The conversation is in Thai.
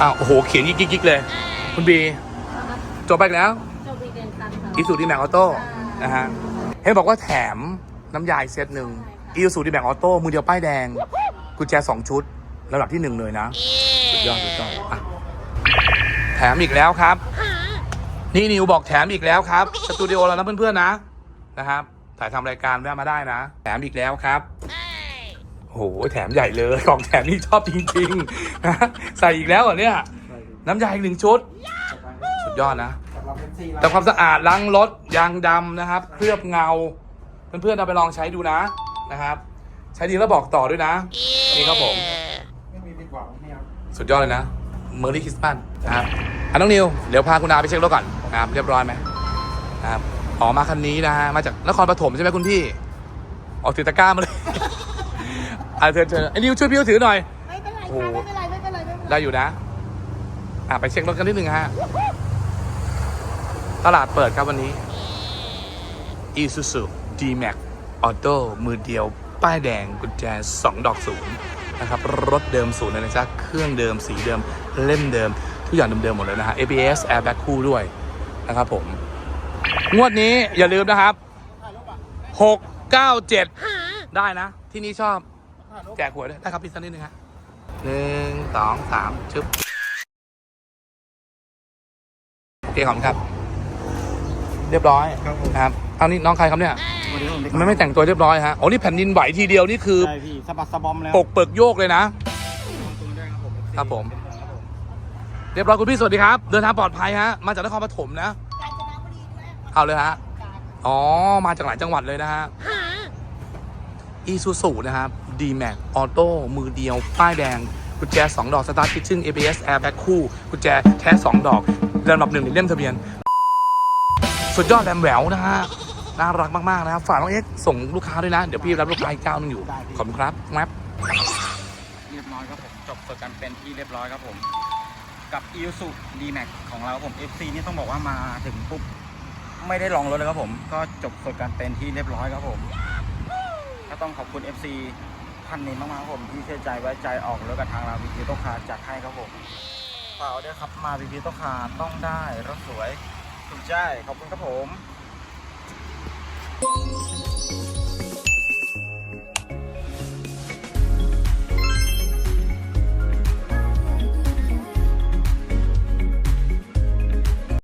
อ้าวโอ้โหเขียนยิกยิกๆๆเลย คุณบีจบไปอีกแล้วจบวีเดนตันค่ะอีสูดีแม็กออโต้นะฮะเห็นบอกว่าแถมน้ำยาอีกเซตหนึ่งอีสูดีแม็กออโต้มือเดียวป้ายแดง กุญแจสองชุดระดับที่หนึ่งเลยนะสุดยอดสุดยอดอะแถมอีกแล้วครับ นี่นิวบอกแถมอีกแล้วครับสตูดิโอเรานะเพื่อนๆนะนะครับถ่ายทำรายการแวะมาได้นะ แถมอีกแล้วครับ โอ้โหแถมใหญ่เลยของแถมนี่ชอบจริงๆนะใส่อีกแล้วเหรอเนี่ย น้ำยาอีกหนึ่งชุด สุดยอดนะ แต่ความสะอาดล้างรถยางดำนะครับ เคลือบเงา เพื่อนๆเอาไปลองใช้ดูนะนะครับ ใช้ดีแล้วบอกต่อด้วยนะ นี่ครับผมไม่มีผิดหวังเนี่ยครับสุดยอดเลยนะเมอร์รี่คริสต์มาสนะครับอะน้องนิว เดี๋ยวพาคุณอาไปเช็ครถก่อนนะครับเรียบร้อยไหมนะครับอ๋อมาคันนี้นะฮะมาจากนครปฐมใช่ไหมคุณพี่ ออกถือตะกร้ามาเลย อะเธอเธอไอ้นิวช่วยพี่เขาถือหน่อย ไม่เป็นไรโอ้ค่ะโหไม่เป็นไรไม่เป็นไรไม่เป็นไรได้อยู่นะ อะไปเช็ครถกันนิดนึงฮะ ตลาดเปิดครับวันนี้ Isuzu D-Max Auto มือเดียว ป้ายแดงกุญแจ 2 ดอกศูนย์นะครับ รถเดิมศูนย์เลยนะจ๊ะ เครื่องเดิมสีเดิม เล่มเดิม ทุกอย่างเดิมๆหมดเลยนะฮะ ABS Airbag คู่ด้วยนะครับผม งวดนี้อย่าลืมนะครับ 697 ได้นะ ที่นี่ชอบ แจกหวยด้วยได้ครับพี่สักนิดนึงฮะหนึ่งสองสามชึบโอเคขอบคุณครับ เรียบร้อยครับผม นะครับเอานี่น้องใครครับเนี่ยวันนี้ผมทำไม่ไม่แต่งตัวเรียบร้อยฮะโอ้นี่แผ่นดินไหวทีเดียวนี่คือ ใช่พี่สะบัดสะบอมแล้วปกเปิกโยกเลยนะตรงด้วยครับผมครับผมครับผม เรียบร้อยคุณพี่สวัสดีครับ เดินทางปลอดภัยฮะ มาจากนครปฐมนะกาญจนบุรีด้วยเอาเลยฮะ อ๋อ มาจากหลายจังหวัดเลยนะฮะ อีซูซูนะครับ D-Max Auto มือเดียว ป้ายแดง กุญแจ 2 ดอก สตาร์ท i ิ c ช e n ABS Airbag คู่ กุญแจแท้ 2 ดอกลำดับหนึ่งในเล่มทะเบียน สุดยอดแหลมแหววนะฮะ น่ารักมาก ๆ นะครับ ฝากน้องเอ็กซ์ส่งลูกค้าด้วยนะ เดี๋ยวพี่รับลูกค้าอีกเจ้าหนึงอยู่ ขอบคุณครับแมปเรียบร้อยครับผม จบสดกันเป็นที่เรียบร้อยครับผม กับ i l s u D-Max ของเราผม FC นี่ต้องบอกว่ามาถึงปุ๊บไม่ได้ลองรถเลยครับผม ก็จบสดกันเป็นที่เรียบร้อยครับผม ก็ต้องขอบคุณ FC พันนี้มากๆครับผมที่เชื่อใจไว้ใจออกรถกับทางเราพี่พีต้องคาจัดให้ครับผมเปล่าด้วยครับมาพี่พีต้องคาต้องได้รถสวยถูกใจขอบคุณครับผม